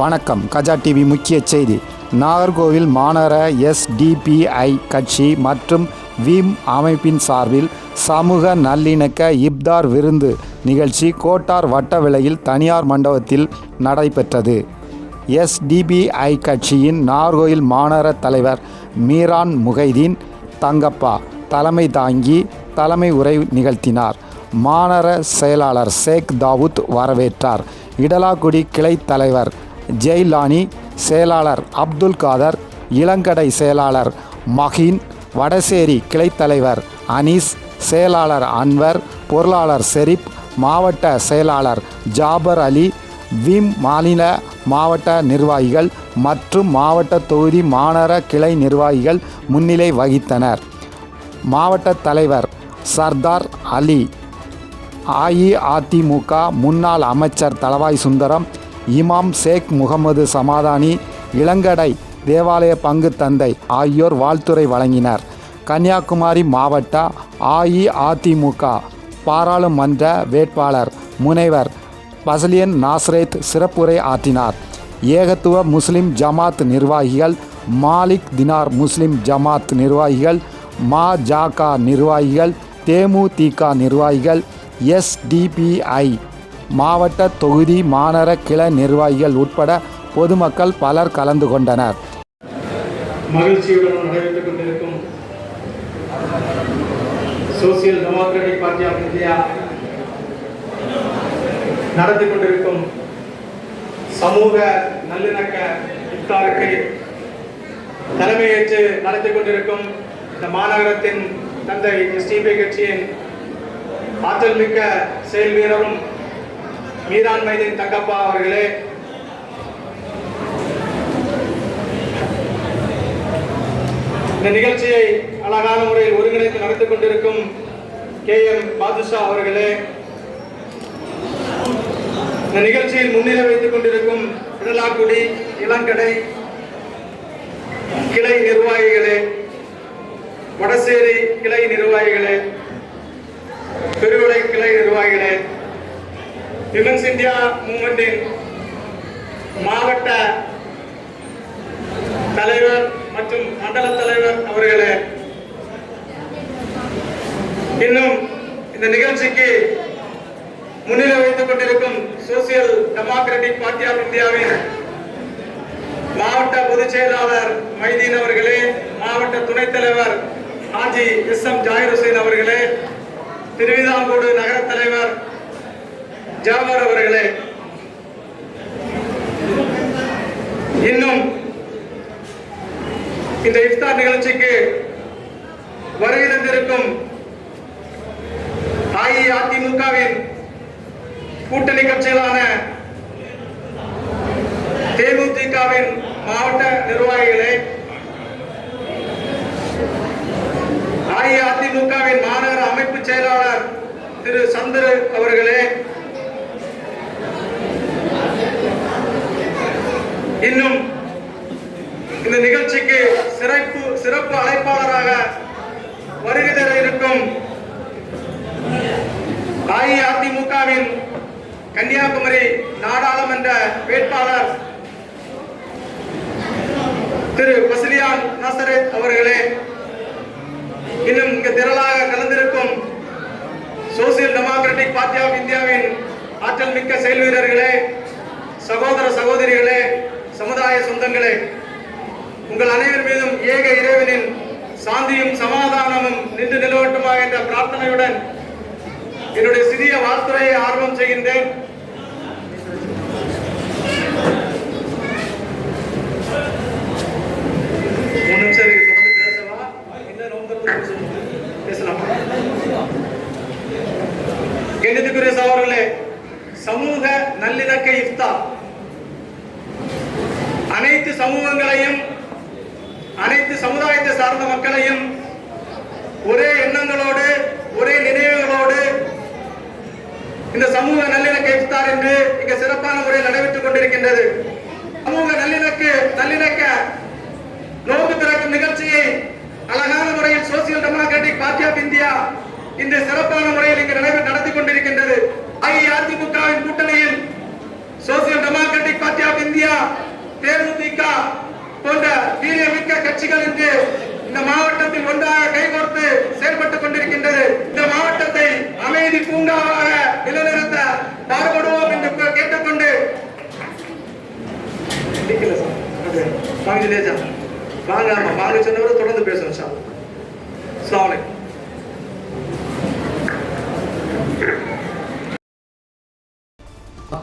வணக்கம். கஜா டிவி முக்கிய செய்தி. நாகர்கோவில் மாநகர எஸ்டிபிஐ கட்சி மற்றும் வீம் அமைப்பின் சார்பில் சமூக நல்லிணக்க இப்தார் விருந்து நிகழ்ச்சி கோட்டார் வட்ட விலையில் தனியார் மண்டபத்தில் நடைபெற்றது. எஸ்டிபிஐ கட்சியின் நாகர்கோவில் மாநகர தலைவர் மீரான் முகைதீன் தங்கப்பா தலைமை தாங்கி தலைமை உரை நிகழ்த்தினார். மாநகர செயலாளர் ஷேக் தாவூத் வரவேற்றார். இடலாக்குடி கிளை தலைவர் ஜெய்லானி செயலாளர் அப்துல் காதர் இளங்கடை செயலாளர் மஹின் வடசேரி கிளைத்தலைவர் அனீஸ் செயலாளர் அன்வர் பொருளாளர் செரிப் மாவட்ட செயலாளர் ஜாபர் அலி விம் மாநில மாவட்ட நிர்வாகிகள் மற்றும் மாவட்ட தொகுதி மாநகர கிளை நிர்வாகிகள் முன்னிலை வகித்தனர். மாவட்ட தலைவர் சர்தார் அலி அஇஅதிமுக முன்னாள் அமைச்சர் தளவாய் சுந்தரம் இமாம் ஷேக் முகமது சமாதானி இளங்கடை தேவாலய பங்கு தந்தை ஆகியோர் வாழ்த்துரை வழங்கினர். கன்னியாகுமரி மாவட்ட அஇஅதிமுக பாராளுமன்ற வேட்பாளர் முனைவர் பசலியன் நாஸ்ரேத் சிறப்புரை ஆற்றினார். ஏகத்துவ முஸ்லிம் ஜமாத் நிர்வாகிகள் மாலிக் தினார் முஸ்லிம் ஜமாத் நிர்வாகிகள் மஜக நிர்வாகிகள் தேமுதிக நிர்வாகிகள் எஸ்டிபிஐ மாவட்ட தொகுதி மாநகர கிளை நிர்வாகிகள் உட்பட பொதுமக்கள் பலர் கலந்து கொண்டனர். மகிழ்ச்சியுடன் நடைபெற்றுக் கொண்டிருக்கும் social democratic party of India நடத்தி கொண்டிருக்கும் சமூக நல்லிணக்க இஃப்தாருக்கு தலைமையேற்று நடத்தி கொண்டிருக்கும் இந்த மாநகரத்தின் தந்தை எஸ்டிபி கட்சியின் ஆற்றல் மிக்க செயல் வீரரும் மீரான் மைதீன் தங்கப்பா அவர்களே. இந்த நிகழ்ச்சியை அழகான முறையில் ஒருங்கிணைத்து நடத்தி கொண்டிருக்கும் கே எம் பாதுஷா அவர்களே. இந்த நிகழ்ச்சியில் முன்னிலை வைத்துக் கொண்டிருக்கும் இடலாக்குடி இளங்கடை கிளை நிர்வாகிகளே வடசேரி கிளை நிர்வாகிகளே பெருவிளை கிளை நிர்வாகிகளே விமன்ஸ் இந்தியா மூமெண்டின் மாவட்ட தலைவர் மற்றும் மண்டல தலைவர் அவர்களே இன்னும் இந்த நிகழ்ச்சிக்கு முன்னிலை வைத்துக் கொண்டிருக்கும் சோசியல் டெமோக்ராட்டிக் பார்ட்டி ஆஃப் இந்தியாவின் மாவட்ட பொதுச் செயலாளர் மைதீன் அவர்களே மாவட்ட துணைத் தலைவர் ஹாஜி எஸ் எம் ஜாகிர் ஹுசைன் அவர்களே திருவிதாங்கூடு நகர தலைவர் ஜாபர் அவர்களே இன்னும் இந்த இஃப்தார் நிகழ்ச்சிக்கு வருகை தந்திருக்கும் அஇஅதிமுகவின் கூட்டணி கட்சிகளான தேமுதிகவின் மாவட்ட நிர்வாகிகளே அஇஅதிமுகவின் மாநகர அமைப்பு செயலாளர் திரு சந்திரு அவர்களே இன்னும் இந்த நிகழ்ச்சிக்கு சிறப்பு சிறப்பு அழைப்பாளராக வருகை தர இருக்கும் அஇஅதிமுகவின் கன்னியாகுமரி நாடாளுமன்ற வேட்பாளர் திரு பசிலியான் நசரத் அவர்களே இன்னும் இங்கு திரளாக கலந்திருக்கும் சோசியல் டெமோக்ராட்டிக் பார்ட்டி ஆஃப் இந்தியாவின் ஆற்றல் மிக்க செயல் வீரர்களே சொந்தங்களே உங்கள் அனைவர் மீதும் ஏக இறைவனின் சாந்தியும் சமாதானமும் நின்று நிலவட்டுமா என்ற பிரார்த்தனையுடன் என்னுடைய சிறிய வாழ்த்துறையை ஆர்வம் செய்கின்றேன். மூணு நிமிஷம் இருக்கு கணிதக்குரிய சகோதரர்களே சமூக நல்லிணக்க இஃப்தார் அனைத்து சமூகங்களையும் அனைத்து சமுதாயத்தை சார்ந்த மக்களையும் ஒரே எண்ணங்களோடு ஒரே நினைவுகளோடு இந்த சமூக நல்லிணக்க இஃப்தார் என்று மிக சிறப்பான முறையில் நடைபெற்றுக் கொண்டிருக்கின்றது. சமூக நல்லிணக்க நல்லிணக்க நோக்கு திறக்கும் நிகழ்ச்சியை அழகான முறையில் social democratic party of India இந்த சிறப்பான முறையில் இங்கு நடைபெற்று நடத்தி கொண்டிருக்கின்றது. அஇஅதிமுகவின் கூட்டணியில் social democratic party of India DMDK போன்ற வீரியமிக்க கட்சிகள் இன்று இந்த மாவட்டத்தில் ஒன்றாக கைகோர்த்து செயல்பட்டுக் கொண்டிருக்கின்றது. இந்த மாவட்டத்தை அமைதி பூங்காவாக நிலைநிறுத்த பாடுபடுவோம் என்று கேட்டுக்கொண்டு சார். வாங்க வாங்க சொன்னவரை தொடர்ந்து பேசணும் சார். சாலை